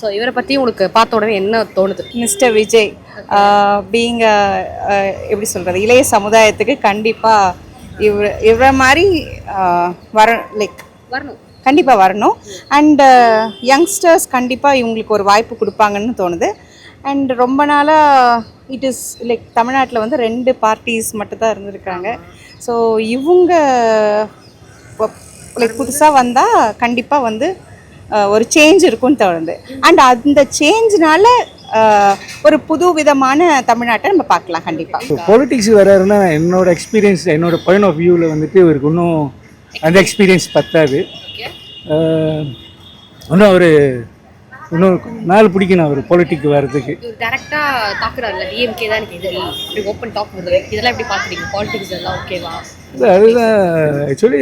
So இவரை பற்றி உங்களுக்கு பார்த்த உடனே என்ன தோணுது? மிஸ்டர் விஜய் பீங் எப்படி சொல்கிறது இளைய சமுதாயத்துக்கு கண்டிப்பாக இவ இவரை மாதிரி வர லைக் வரணும். கண்டிப்பாக வரணும். அண்ட் யங்ஸ்டர்ஸ் கண்டிப்பாக இவங்களுக்கு ஒரு வாய்ப்பு கொடுப்பாங்கன்னு தோணுது. அண்ட் ரொம்ப நாளாக இட் இஸ் லைக் தமிழ்நாட்டில் வந்து ரெண்டு பார்ட்டிஸ் மட்டும் தான் இருந்திருக்காங்க ஸோ இவங்க லைக் புதுசாக வந்தால் கண்டிப்பாக வந்து ஒரு சேஞ்ச் இருக்கும்னு தோணுது. அண்ட் அந்த சேஞ்ச்னால ஒரு புது விதமான தமிழ்நாட்டை நம்ம பார்க்கலாம் கண்டிப்பாக பொலிட்டிக்ஸ் வராருன்னா என்னோட எக்ஸ்பீரியன்ஸ் என்னோட பாயிண்ட் ஆஃப் வியூவில் வந்துட்டு இவருக்கு இன்னும் அந்த எக்ஸ்பீரியன்ஸ் பத்தாது. இன்னும் அவர் இன்னும் நாள் பிடிக்கணும் அவர் பொலிட்டிக் வர்றதுக்கு. டேரெக்டாக தாக்குறாருல டிஎம்கே தான் எனக்கு இது இப்படி ஓப்பன் டாக் வருது இதெல்லாம் எப்படி பார்க்குறீங்க? பாலிடிக்ஸ் எல்லாம் ஓகேவா இல்ல, அதுதான். ஆக்சுவலி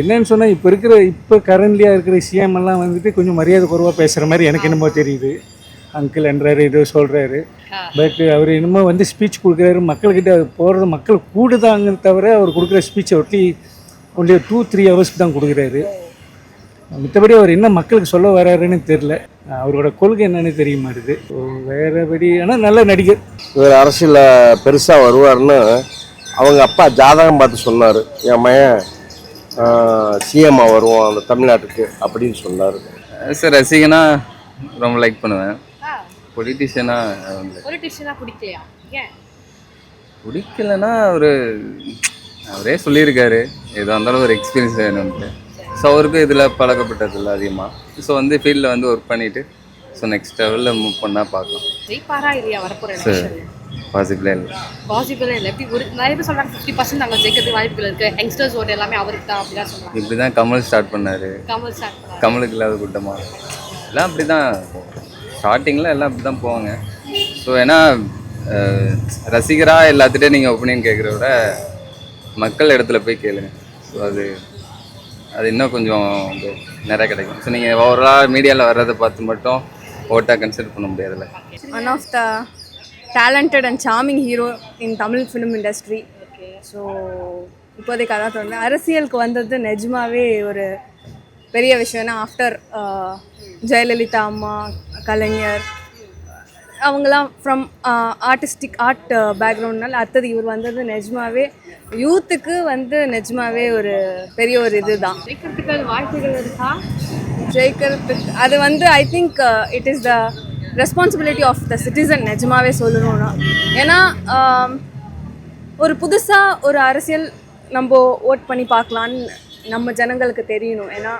என்னன்னு சொன்னால் இப்போ இருக்கிற இப்போ கரண்ட்லியாக இருக்கிற சிஎம் எல்லாம் வந்துட்டு கொஞ்சம் மரியாதை குறைவாக பேசுகிற மாதிரி எனக்கு என்னமோ தெரியுது. அங்கிள் என்றாரு ஏதோ சொல்கிறாரு பட் அவர் என்னமோ வந்து ஸ்பீச் கொடுக்குறாரு. மக்கள்கிட்ட போகிறது மக்கள் கூடுதாங்க தவிர அவர் கொடுக்குற ஸ்பீச்சை ஒட்டி ஒன்லி டூ த்ரீ ஹவர்ஸ்க்கு தான் கொடுக்குறாரு. மற்றபடி அவர் என்ன மக்களுக்கு சொல்ல வராருன்னு தெரில அவரோட கொள்கை என்னன்னு தெரிய மாட்டுது வேறபடி ஆனால் நல்ல நடிகர். இவர் அரசியலில் பெருசாக வருவார்னு அவங்க அப்பா ஜாதகம் பார்த்து சொன்னார். என் மகன் சிஎம்மா வருவான் அந்த தமிழ்நாட்டுக்கு அப்படின்னு சொன்னார். சார் ரசிகனா ரொம்ப லைக் பண்ணுவேன். பொலிட்டிஷியனா பொலிட்டிஷியனாக பிடிக்கலையா? பிடிக்கலன்னா ஒரு அவரே சொல்லியிருக்காரு. எதாக இருந்தாலும் ஒரு எக்ஸ்பீரியன்ஸ் வேணும்ட்டு. ஸோ அவருக்கும் இதில் பழக்கப்பட்டதில்ல அதிகமாக ஸோ வந்து ஃபீல்டில் வந்து ஒர்க் பண்ணிவிட்டு ஸோ நெக்ஸ்ட் லெவலில் மூவ் பண்ணால் பார்க்கலாம். சார் எலெக்ஷன் பாசிபிளே இல்லை பாசிபிளே இல்லை. எப்படி ஒரு நிறைய பேர் சொல்கிறாங்க ஃபிஃப்டி பர்சன்ட் அங்கே ஜெயிக்கிறதுக்கு வாய்ப்புகள் இருக்குது யங்ஸ்டர்ஸ் ஓட்டு எல்லாமே அவருக்கு தான் அப்படிலாம் சொல்கிறாங்க இப்படி தான் கமல் ஸ்டார்ட் பண்ணார். கமல் ஸ்டார்ட் பண்ணாரு. கமலுக்கு இல்லாத கூட்டமாக எல்லாம் அப்படி தான் ஸ்டார்டிங்கில் எல்லாம் அப்படி தான் போவாங்க. ஸோ ஏன்னா அஹ், ரசிகரா எல்லாத்துட்டையும் நீங்கள் ஒப்பீனியன் கேட்குற விட மக்கள் இடத்துல போய் கேளுங்க. ஸோ அது அது இன்னும் கொஞ்சம் நிறைய கிடைக்கும். ஸோ நீங்கள் ஓவரால் மீடியாவில் வர்றதை பார்த்து மட்டும் ஓட்டாக கன்சிடர் பண்ண முடியாதுல்ல. One of the talented and charming hero in Tamil film industry so இப்போதைக்கு அதான் தோணுது. அரசியலுக்கு வந்தது நிஜமாவே ஒரு பெரிய விஷயம். ஏன்னா ஆஃப்டர் ஜெயலலிதா அம்மா கலைஞர் அவங்களாம் ஃப்ரம் ஆர்டிஸ்டிக் ஆர்ட் பேக்ரவுண்ட்னால அடுத்தது இவர் வந்தது நிஜமாவே யூத்துக்கு வந்து நிஜமாவே ஒரு பெரிய ஒரு வாய்ப்புகள் இருக்கா? ஜெயிக்கிறதுக்கு அது வந்து I think it is the responsibility of the citizen நிஜமாவே சொல்லணும்னா. ஏன்னா ஒரு புதுசாக ஒரு அரசியல் நம்ம ஓட் பண்ணி பார்க்கலான்னு நம்ம ஜனங்களுக்கு தெரியணும். ஏன்னா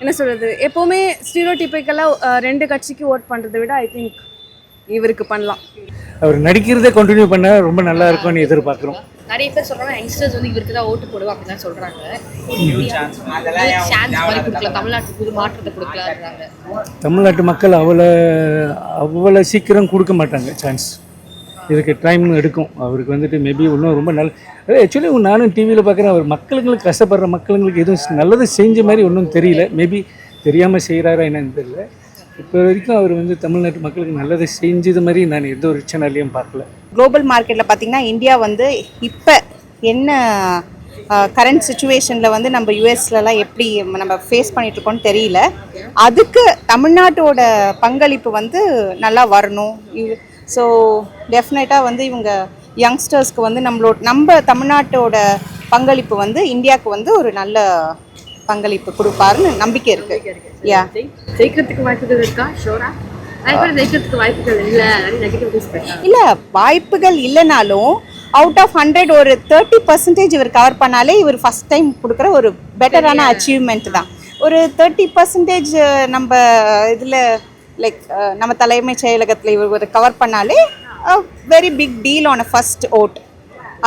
என்ன சொல்கிறது எப்போவுமே ஸ்டீரோடிப்பிக்கலாக ரெண்டு கட்சிக்கு ஓட் பண்ணுறதை விட ஐ திங்க் இவருக்கு பண்ணலாம். அவர் நடிக்கிறதே கண்டினியூ பண்ணால் ரொம்ப நல்லா இருக்கும்னு எதிர்பார்க்குறோம். நிறைய பேர் சொல்றாங்க யங்ஸ்டர்ஸ் வந்து இவருக்கு தான் ஓட்டு போடுவோம் அப்படின்னு சொல்றாங்க. சான்ஸ் மாதிரி கொடுக்கல தமிழ்நாட்டுக்கு புது மாற்றத்தை கொடுக்கலான்றாங்க. தமிழ்நாட்டு மக்கள் அவ்வளோ அவ்வளோ சீக்கிரம் கொடுக்க மாட்டாங்க சான்ஸ் இதுக்கு டைம் எடுக்கும். அவருக்கு வந்துட்டு மேபி இன்னும் ரொம்ப நல்ல ஆக்சுவலி நானும் டிவியில் பார்க்குறேன் அவர் மக்களுங்களுக்கு கஷ்டப்படுற மக்களுங்களுக்கு எதுவும் நல்லது செஞ்ச மாதிரி ஒன்றும் தெரியல. மேபி தெரியாமல் செய்கிறாரா என்னன்னு தெரியல. இப்போ வரைக்கும் அவர் வந்து தமிழ்நாட்டு மக்களுக்கு நல்லதை செஞ்சது மாதிரி நான் எந்த ஒரு சேனல்லையும் பார்க்கல. குளோபல் மார்க்கெட்டில் பார்த்தீங்கன்னா இந்தியா வந்து இப்போ என்ன கரண்ட் சுச்சுவேஷனில் வந்து நம்ம யூஎஸ்லலாம் எப்படி நம்ம ஃபேஸ் இருக்கோம்னு தெரியல. அதுக்கு தமிழ்நாட்டோட பங்களிப்பு வந்து நல்லா வரணும். ஸோ டெஃபினட்டாக வந்து இவங்க யங்ஸ்டர்ஸ்க்கு வந்து நம்மளோட நம்ம தமிழ்நாட்டோட பங்களிப்பு வந்து இந்தியாவுக்கு வந்து ஒரு நல்ல பங்களிப்பு கொடுப்பாருன்னு நம்பிக்கை இருக்கு. யா ஜெயிக்கிறதுக்கு வாய்ப்புகள் இருக்கா? ஷோரா? இல்லை வாய்ப்புகள் இல்லைனாலும் அவுட் ஆஃப் ஹண்ட்ரட் ஒரு தேர்ட்டி பர்சன்டேஜ் இவர் கவர் பண்ணாலே இவர் ஃபஸ்ட் டைம் கொடுக்குற ஒரு பெட்டரான அச்சீவ்மெண்ட் தான். ஒரு தேர்ட்டி பர்சன்டேஜ் நம்ம இதில் லைக் நம்ம தலைமைச் செயலகத்தில் இவர் கவர் பண்ணாலே very big deal on a first vote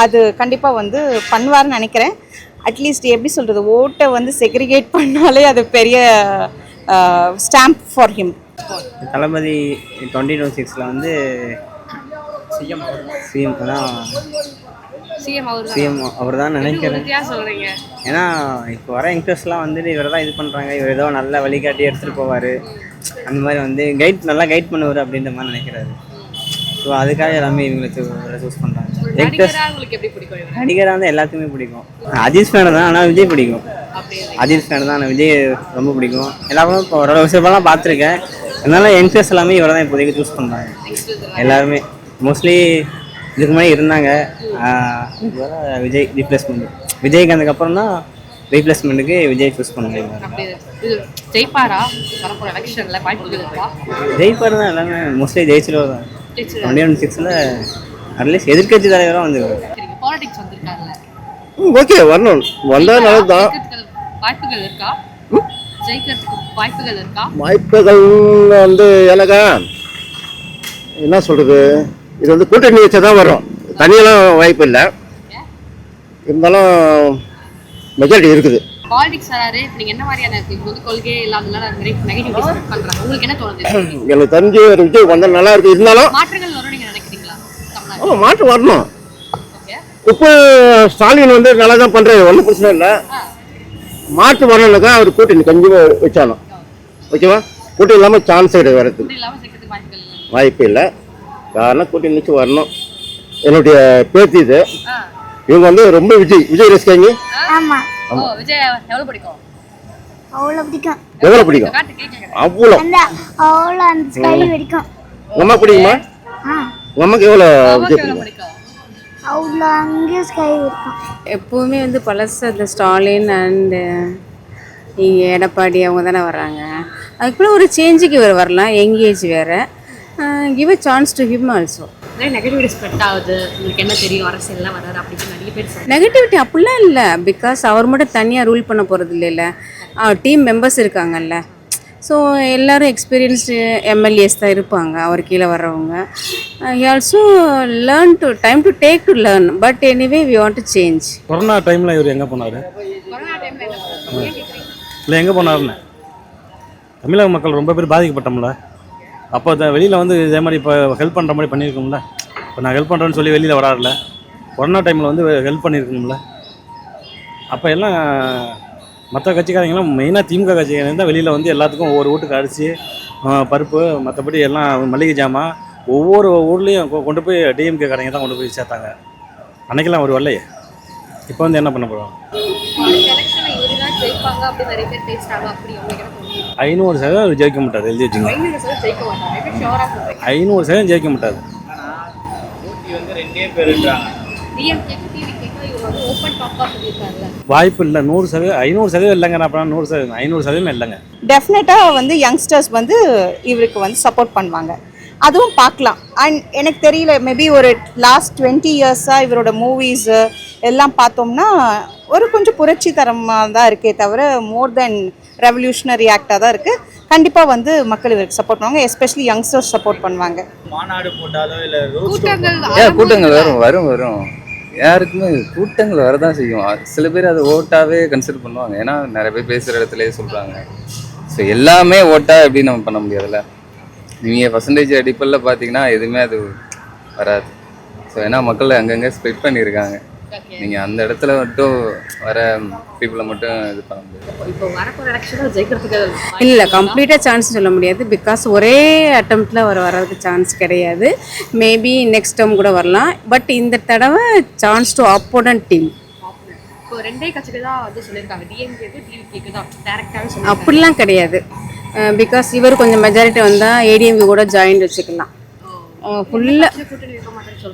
அது கண்டிப்பாக வந்து பண்ணுவார்னு நினைக்கிறேன். அட்லீஸ்ட் எப்படி சொல்கிறது ஓட்டை வந்து செக்ரிகேட் பண்ணாலே அது பெரிய stamp for him Thalapathy twenty twenty சிக்ஸில் வந்து சிஎம் சிஎம் தான் சிஎம் அவர் சிஎம் அவர் தான் நினைக்கிறேன். சொல்றீங்க? ஏன்னா இப்போ வர யங்ஸ்டர்ஸ்லாம் வந்துட்டு இவர் தான் இது பண்ணுறாங்க இவர் ஏதோ நல்ல வழிகாட்டி எடுத்துகிட்டு போவார். அந்த மாதிரி வந்து கைட் நல்லா கைட் பண்ணுவார் அப்படின்ற மாதிரி நினைக்கிறாரு. ஸோ அதுக்காக எல்லாமே இவங்களுக்கு சூஸ் பண்ணுறாங்க நடிகராக வந்து எல்லாத்துக்குமே பிடிக்கும். அஜித் ஃபேனு தான் ஆனால் விஜய் பிடிக்கும். அஜித் ஃபேன் தான் ஆனால் விஜய் ரொம்ப பிடிக்கும். எல்லா படம் இப்போ ஓரளவு சில படம்லாம் பார்த்துருக்கேன். அதனால யங்ஸ்டர்ஸ் எல்லாமே இவரை தான் இப்போதைக்கு சூஸ் பண்ணுறாங்க எல்லாருமே. மோஸ்ட்லி இதுக்கு முன்னாடி இருந்தாங்க. விஜய் ரீப்ளேஸ்மெண்ட் விஜய்க்கு அப்புறம் தான் ரீப்ளேஸ்மெண்ட்டுக்கு விஜய் சூஸ் பண்ணுறாங்க எலெக்ஷன்ல இருக்கா? ஜெயிப்பார் தான் எல்லாமே. மோஸ்ட்லி ஜெயிச்சிருவார் தான். டுவெண்ட்டி ஒன் சிக்ஸில் அட்லீஸ்ட் எதிர்க்கட்சி தலைவராக வந்துருவார் சரிங்க பாலிடிக்ஸ் வந்திருக்காருல்ல ஓகே வரணும். வந்தால் நல்லது தான் வாய்ப்புகள் இருக்கா? ஜெயிக்கிறதுக்கு வாய்ப்புகள் இருக்கா? வாய்ப்புகள் வந்து எனக்கா என்ன சொல்கிறது இது வந்து கூட்டணி வச்சா தான் வரும். தனியெல்லாம் வாய்ப்பு இல்லை. இருந்தாலும் மெஜாரிட்டி இருக்குது. பாலிடிக்ஸ் வராரு. இப்ப நீங்க என்ன மாதிரியான வந்து கொள்கை இல்லாதனால பண்றாங்க. உங்களுக்கு என்ன தோணுது? எனக்கு தெரிஞ்சு ஒரு விஜய் வந்தால் நல்லா இருக்கு. இருந்தாலும் மாற்றங்கள் வரும் ஆமாம் மாற்றம் வரணும். ஓகே இப்போ ஸ்டாலின் வந்து நல்லா தான் பண்ணுறாரு ஒன்றும் பிரச்சனை இல்லை. மாற்று வரணுன்னாக்கா அவர் கூட்டணி கண்டிப்பாக வச்சாலும். ஓகேவா? கூட்டணி இல்லாமல் சான்ஸ் கிடையாது வரதுக்கு வாய்ப்பு இல்லை. காரணம் கூட்டணி வச்சு வரணும். என்னுடைய பேத்தி இது. இவங்க வந்து ரொம்ப விஜய். விஜய் ரசிக்காங்க பிடிக்கும்? அவ்வளோ பிடிக்கும். எவ்வளோ பிடிக்கும்? அவ்வளோ. அந்த அவ்வளோ அந்த அம்மா பிடிக்குமா? ஆ உங்க அம்மாக்கு எவ்வளோ விஜய் அவ்வளோ ஸ்கை வெடிக்கும் எப்போவுமே வந்து பழசு அந்த ஸ்டாலின் அண்டு எடப்பாடி அவங்க தானே வர்றாங்க. அதுக்குள்ள ஒரு சேஞ்சுக்கு இவர் வரலாம் யங் ஏஜ் வேறு give a chance to him also நிறைய நெகட்டிவிட்டி ஸ்ப்ரெட் ஆகுது. உங்களுக்கு என்ன தெரியும்? அரசியல்லாம் வராது அப்படின்னு நிறைய பேர் நெகட்டிவிட்டி அப்படிலாம் இல்லை பிகாஸ் அவர் மட்டும் தனியாக ரூல் பண்ண போகிறது இல்லைல்ல. டீம் மெம்பர்ஸ் இருக்காங்கல்ல. ஸோ எல்லோரும் எக்ஸ்பீரியன்ஸ்டு எம்எல்ஏஸ் தான் இருப்பாங்க அவர் கீழே வர்றவங்க. He also learn to time to take to learn but anyway we want to change corona டைமில் இவர் எங்கே போனார்? இல்லை எங்கே போனாருன்னு. தமிழக மக்கள் ரொம்ப பேர் பாதிக்கப்பட்டோம்ல. அப்போ வெளியில் வந்து இதே மாதிரி இப்போ ஹெல்ப் பண்ணுற மாதிரி பண்ணியிருக்கோம்ல. இப்போ நான் ஹெல்ப் பண்ணுறேன்னு சொல்லி வெளியில் வராருல. கொரோனா டைமில் வந்து ஹெல்ப் பண்ணியிருக்கணும்ல. அப்போ எல்லாம் மற்ற கட்சிக்காரங்களாம் மெயினாக திமுக கட்சிக்காரங்க தான் வெளியில் வந்து எல்லாத்துக்கும் ஒவ்வொரு வீட்டுக்கு அரிசி பருப்பு மற்றபடி எல்லாம் மளிகை ஜாமான் ஒவ்வொரு ஊர்லேயும் கொ- கொண்டு போய் டிஎம்கே காரங்க தான் கொண்டு போய் சேர்த்தாங்க. அன்னைக்கெல்லாம் ஒரு வரலையே. இப்போ வந்து என்ன பண்ண போகிறோம் ஐநூறு சதவீதம் ஜெயிக்க மாட்டார் எழுதி வச்சுங்க. ஐநூறு சதவீதம் ஜெயிக்க மாட்டாங்க வாய்ப்பு இல்லை. நூறு சதவீதம் ஐநூறு சதவீதம் இல்லைங்க நான் அப்புறம் நூறு சதவீதம் ஐநூறு சதவீதம் இல்லைங்க. டெஃபினட்டாக வந்து யங்ஸ்டர்ஸ் வந்து இவருக்கு வந்து சப்போர்ட் பண்ணுவாங்க. அதுவும் பார்க்கலாம். அண்ட் எனக்கு தெரியல மேபி ஒரு லாஸ்ட் டுவெண்ட்டி இயர்ஸாக இவரோட மூவிஸு எல்லாம் பார்த்தோம்னா ஒரு கொஞ்சம் புரட்சி தரமாக தான் இருக்கே தவிர மோர் தென் ரெவல்யூஷனரி ஆக்டாக தான் இருக்குது கண்டிப்பாக வந்து மக்கள் இவருக்கு சப்போர்ட் பண்ணுவாங்க. எஸ்பெஷலி யங்ஸ்டர்ஸ் சப்போர்ட் பண்ணுவாங்க. மாநாடு போட்டாலோ இல்லை கூட்டங்கள் வரும் வரும் வரும். யாருக்குமே கூட்டங்கள் வரதான் செய்யும். சில பேர் அதை ஓட்டாவே கன்சிடர் பண்ணுவாங்க. ஏன்னா நிறைய பேர் பேசுகிற இடத்துலயே சொல்கிறாங்க ஸோ எல்லாமே ஓட்டா எப்படி நம்ம பண்ண முடியாதுல்ல? நீங்கள் பர்சன்டேஜ் அடிப்படையில் பார்த்தீங்கன்னா எதுவுமே அது வராது. ஸோ ஏன்னா மக்கள் அங்கங்கே ஸ்பெட் பண்ணியிருக்காங்க. நீங்கள் அந்த இடத்துல மட்டும் வர பீப்புளை மட்டும் இது பண்ண முடியாது. இல்லை கம்ப்ளீட்டாக சான்ஸ் சொல்ல முடியாது. பிகாஸ் ஒரே அட்டம்ப்டில் அவர் வர்றதுக்கு சான்ஸ் கிடையாது. மேபி நெக்ஸ்ட் டைம் கூட வரலாம். பட் இந்த தடவை சான்ஸ் டு அப்போனன்ட் டீம் இப்போ ரெண்டே கட்சிக்கு தான் வந்து சொல்லியிருக்காங்க. டிஎம்கேக்கு டிவிகேக்கு தான். சொல்லியிருக்காங்க. அப்படிலாம் கிடையாது. பிகாஸ் இவர் கொஞ்சம் மெஜாரிட்டி வந்தால் ஏடிஎம்கே கூட ஜாயின் வச்சுக்கலாம். ஃபுல்லாக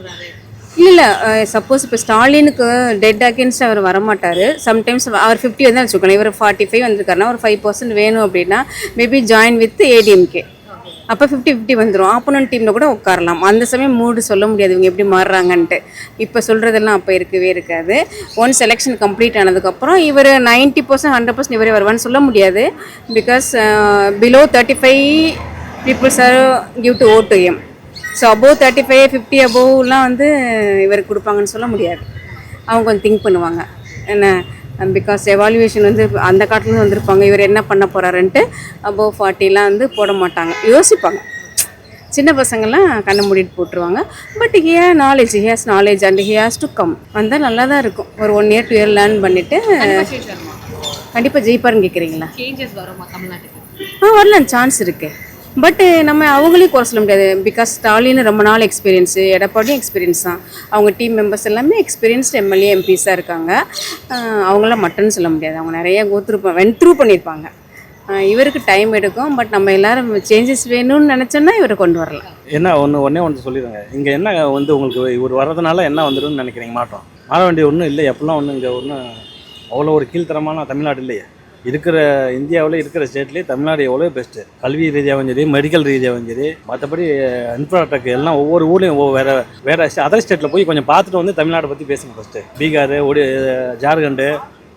இல்லை இல்லை சப்போஸ் இப்போ ஸ்டாலினுக்கு டெட் அகேன்ஸ்ட் அவர் வரமாட்டார். சம்டைம்ஸ் அவர் ஃபிஃப்டி வந்து வச்சுக்கணும் இவர் ஃபார்ட்டி ஃபைவ் வந்திருக்காருன்னா ஒரு ஃபைவ் பர்சன்ட் வேணும் அப்படின்னா மேபி ஜாயின் வித் ஏடிஎம்கே அப்போ ஃபிஃப்டி ஃபிஃப்டி வந்துடும் ஆப்போனன்ட் டீமில் கூட உட்காரலாம். அந்த சமயம் மூடு சொல்ல முடியாது. இவங்க எப்படி மாறுறாங்கன்ட்டு. இப்போ சொல்கிறதெல்லாம் அப்போ இருக்கவே இருக்காது. ஒன் செலெக்ஷன் கம்ப்ளீட் ஆனதுக்கப்புறம் இவர் நைன்ட்டி பர்சன்ட் ஹண்ட்ரட் பர்சன்ட் இவரே வருவான்னு சொல்ல முடியாது. Because below thirty five peoples are give to O to M so above thirty five fifty அபோவ்லாம் வந்து இவருக்கு கொடுப்பாங்கன்னு சொல்ல முடியாது. அவங்க கொஞ்சம் திங்க் பண்ணுவாங்க. என்ன? பிகாஸ் எவாலுவேஷன் வந்து அந்த காட்டிலேருந்து வந்திருப்பாங்க. இவர் என்ன பண்ண போகிறாருன்ட்டு அபோவ் ஃபார்ட்டிலாம் வந்து போட மாட்டாங்க. யோசிப்பாங்க. சின்ன பசங்கள்லாம் கண்ணை மூடிட்டு போட்டுருவாங்க. But he has knowledge he has knowledge and he has to come வந்தால் நல்லா தான் இருக்கும். ஒரு one year two year learn பண்ணிவிட்டு கண்டிப்பாக ஜெயிப்பாருன்னு கேட்குறீங்களா சேஞ்சஸ் வருமா தமிழ்நாட்டுக்கு? ஆ வரலாம். சான்ஸ் இருக்கு. பட்டு eh, நம்ம அவங்களையும் குறை சொல்ல முடியாது. பிகாஸ் ஸ்டாலின் ரொம்ப நாள் எக்ஸ்பீரியன்ஸு எடப்பாடியும் எக்ஸ்பீரியன்ஸ் தான். அவங்க டீம் மெம்பர்ஸ் எல்லாமே எக்ஸ்பீரியன்ஸ்டு எம்எல்ஏ எம்பிஸாக இருக்காங்க. அவங்களாம் மட்டன்னு சொல்ல முடியாது. அவங்க நிறைய கோத்ரூ வென் த்ரூ பண்ணியிருப்பாங்க. இவருக்கு டைம் எடுக்கும். பட் நம்ம எல்லாரும் சேஞ்சஸ் வேணும்னு நினச்சோன்னா இவரை கொண்டு வரலாம். என்ன ஒன்று ஒன்றே ஒன்று சொல்லிடுங்க. இங்கே என்ன வந்து உங்களுக்கு இவர் வர்றதுனால என்ன வந்துடும் நினைக்கிறீங்க? மாட்டோம் மாற வேண்டிய ஒன்றும் இல்லை எப்படிலாம் ஒன்றும் இங்கே ஒன்றும் அவ்வளோ ஒரு கீழ்த்தரமான தமிழ்நாடு இல்லையே. இருக்கிற இந்தியாவில் இருக்கிற ஸ்டேட்லேயே தமிழ்நாடு எவ்வளோ பெஸ்ட்டு கல்வி ரீதியாகவும் சரி மெடிக்கல் ரீதியாகவும் சரி மற்றபடி இன்ஃப்ராஸ்ட்ரக்சர் எல்லாம் ஒவ்வொரு ஊர்லேயும் ஒவ்வொரு வேறு வேறு அதர் ஸ்டேட்டில் போய் கொஞ்சம் பார்த்துட்டு வந்து தமிழ்நாடு பற்றி பேசுங்க ஃபஸ்ட்டு பீகார் ஒடி ஜார்க்கண்டு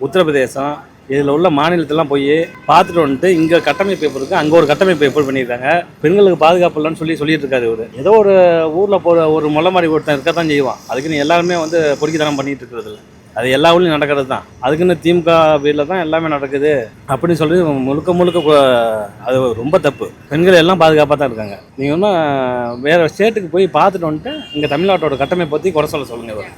உத்தரப்பிரதேசம் இதில் உள்ள மாநிலத்தெல்லாம் போய் பார்த்துட்டு வந்துட்டு இங்கே கட்டமைப்பு எப்படி இருக்குது அங்கே ஒரு கட்டமைப்பு எப்படி பண்ணியிருக்காங்க. பெண்களுக்கு பாதுகாப்பு இல்லைன்னு சொல்லி சொல்லிட்டு இருக்காரு இவர். ஏதோ ஒரு ஊரில் போகிற ஒரு முல்லை மாதிரி ஒருத்தன் இருக்க தான் செய்வான். அதுக்குன்னு எல்லாருமே வந்து பொறுக்கித்தனம் பண்ணிட்டு இருக்கிறது இல்லை. அது எல்லா ஊர்லையும் நடக்கிறது தான். அதுக்குன்னு திமுக வீட்டில் தான் எல்லாமே நடக்குது. அப்படின்னு சொல்லி முழுக்க முழுக்க அது ரொம்ப தப்பு. பெண்கள் எல்லாம் பாதுகாப்பாக தான் இருக்காங்க. நீங்கள் இன்னும் வேறு ஸ்டேட்டுக்கு போய் பார்த்துட்டு வந்துட்டு இங்கே தமிழ்நாட்டோட கட்டமைப்பை பற்றி குறை சொல்ல சொல்லுங்கள் இவர்.